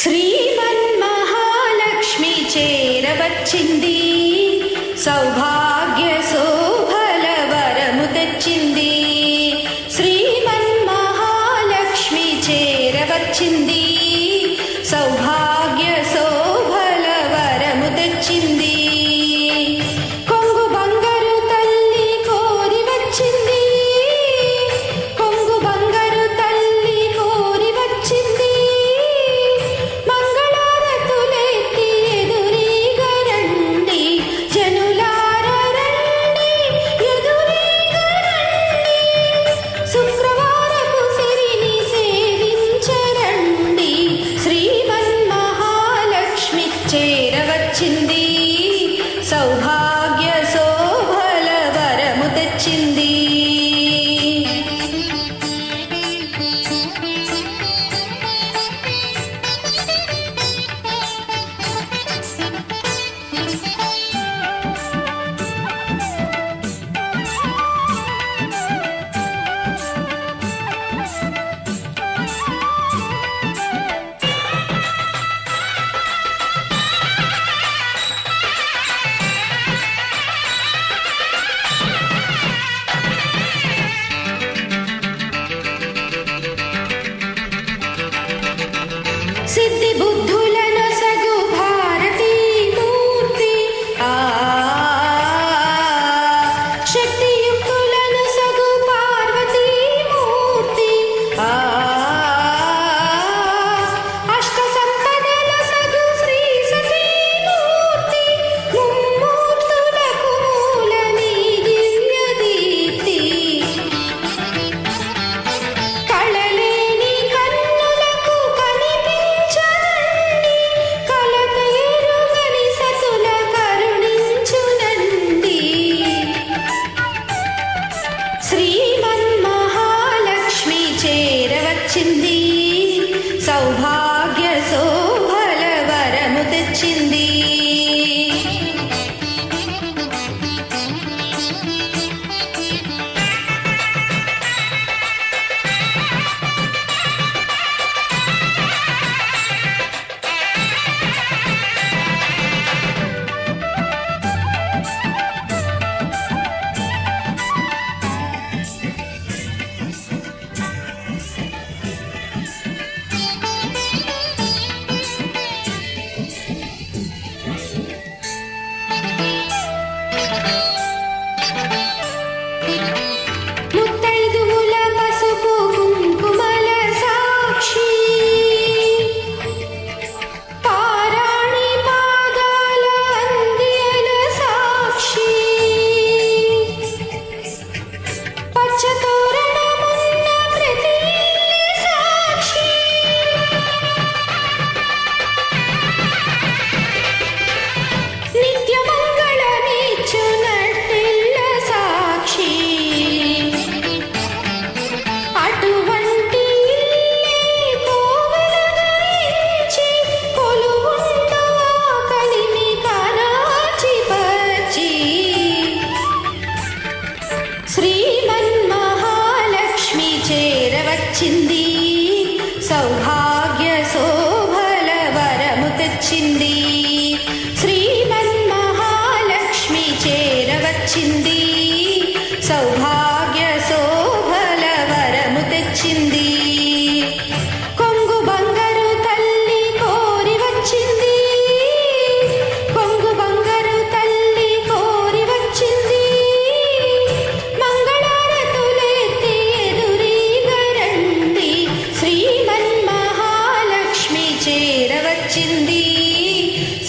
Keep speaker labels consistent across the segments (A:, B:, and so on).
A: శ్రీమన్మహాలక్ష్మి చేరవచ్చింది సౌభాగ్య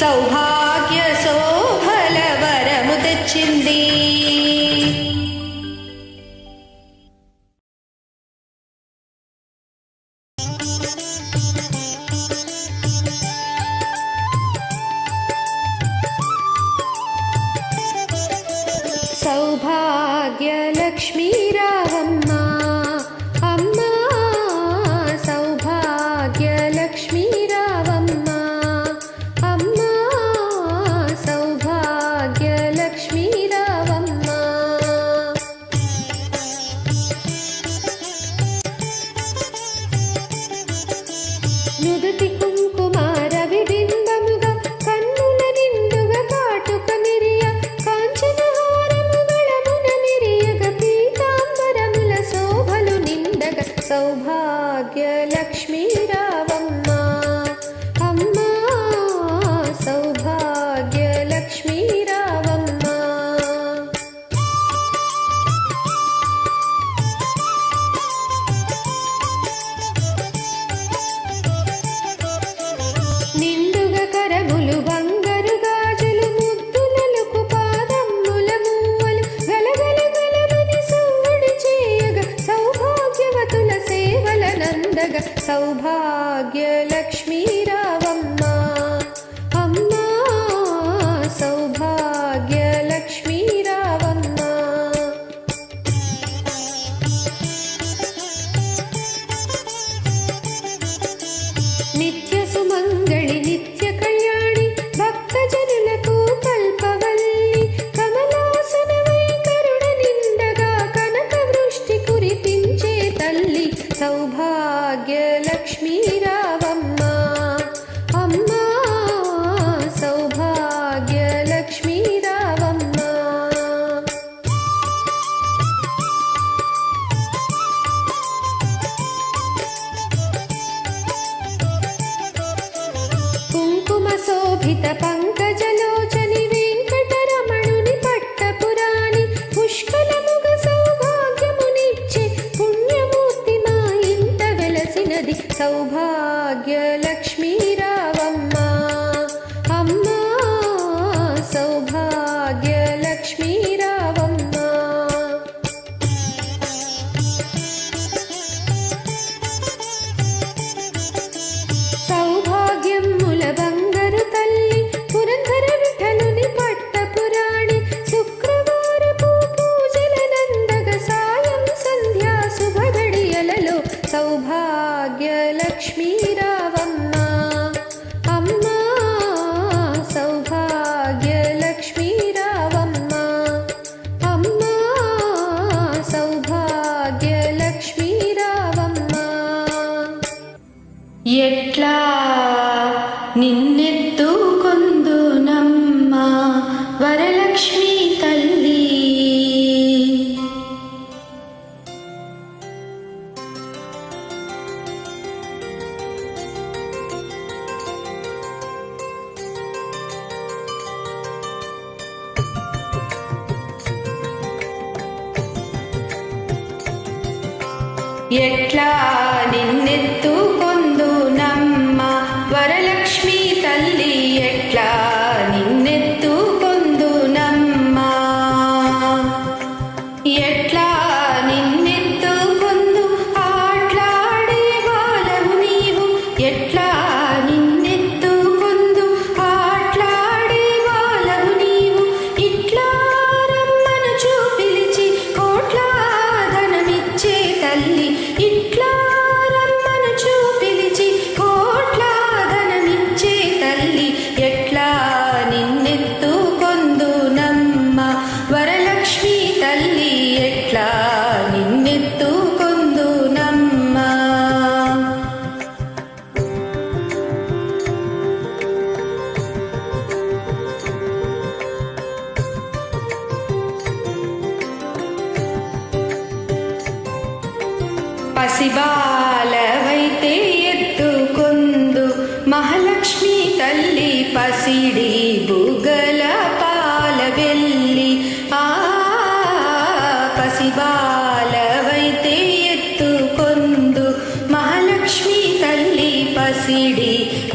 A: సౌభాగ్య శోభిత పంకజలోచని వెంకటరమణుని పట్టపురాణి పుష్కలముగ సౌభాగ్యమునిచ్చే పుణ్యమూర్తి మా ఇంత వెలసినది సౌభాగ్య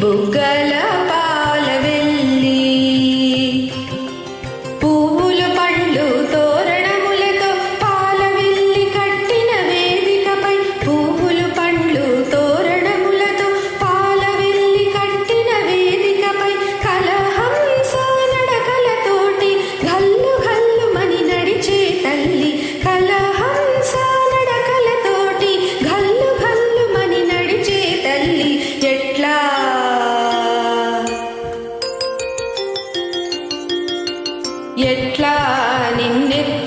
A: బుగ్గల ఎట్లా నిన్నె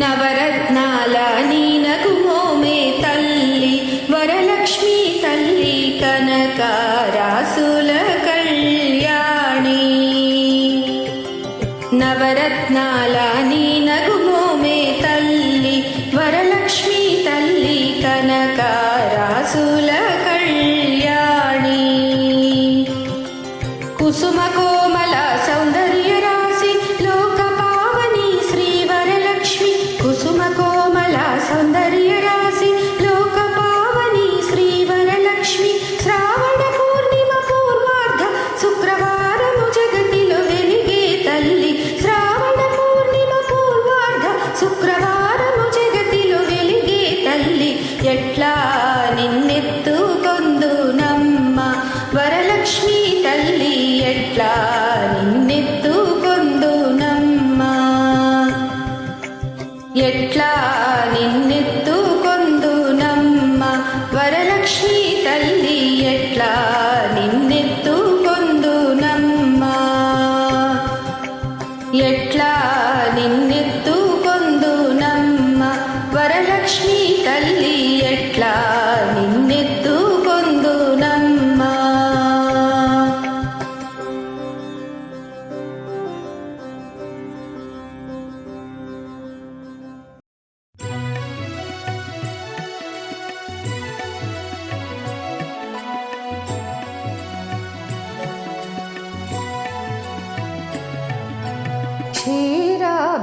A: నవరత్నాల నీనకు మోమే తల్లి వరలక్ష్మి తల్లి కనకారాసుల కళ్యాణి. నవరత్నాల నీనకు మోమే తల్లి వరలక్ష్మి తల్లి కనకారాసుల కళ్యాణి.
B: కుసుమకో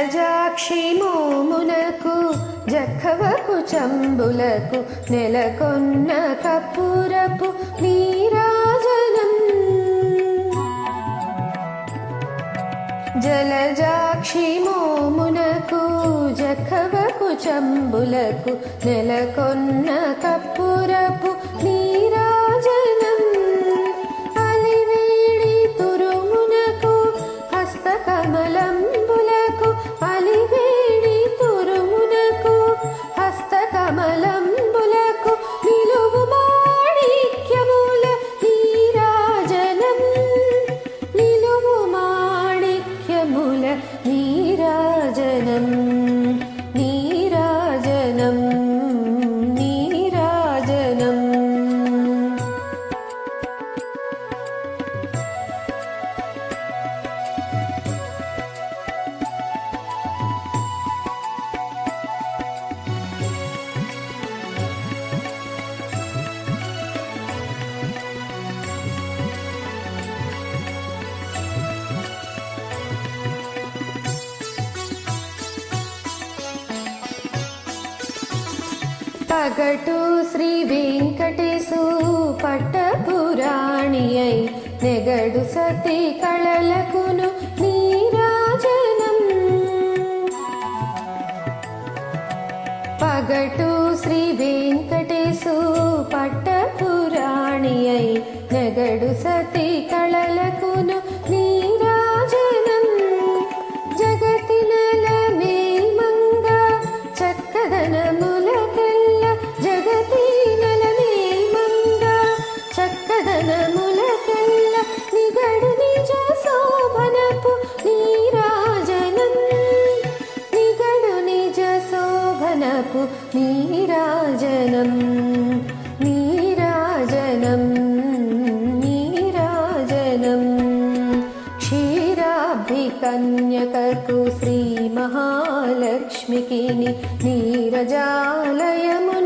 B: జలజాక్షి మోమునకు జఖవకు చంబులకు నెలకొన్న కప్పురపు నీరాజనం. జలజాక్షి మోమునకు జఖవకు చంబులకు నెలకొన్న కప్పురపు పగటు శ్రీ వెంకటేశు పట్టపురాణి అయి నెగడు సతి కళలకును నీరాజనం పగటు శ్రీ వెంకటేశు పట్టపురాణి అయి నెగడు సతి కళ లక్ష్మికిని నీరజాలయము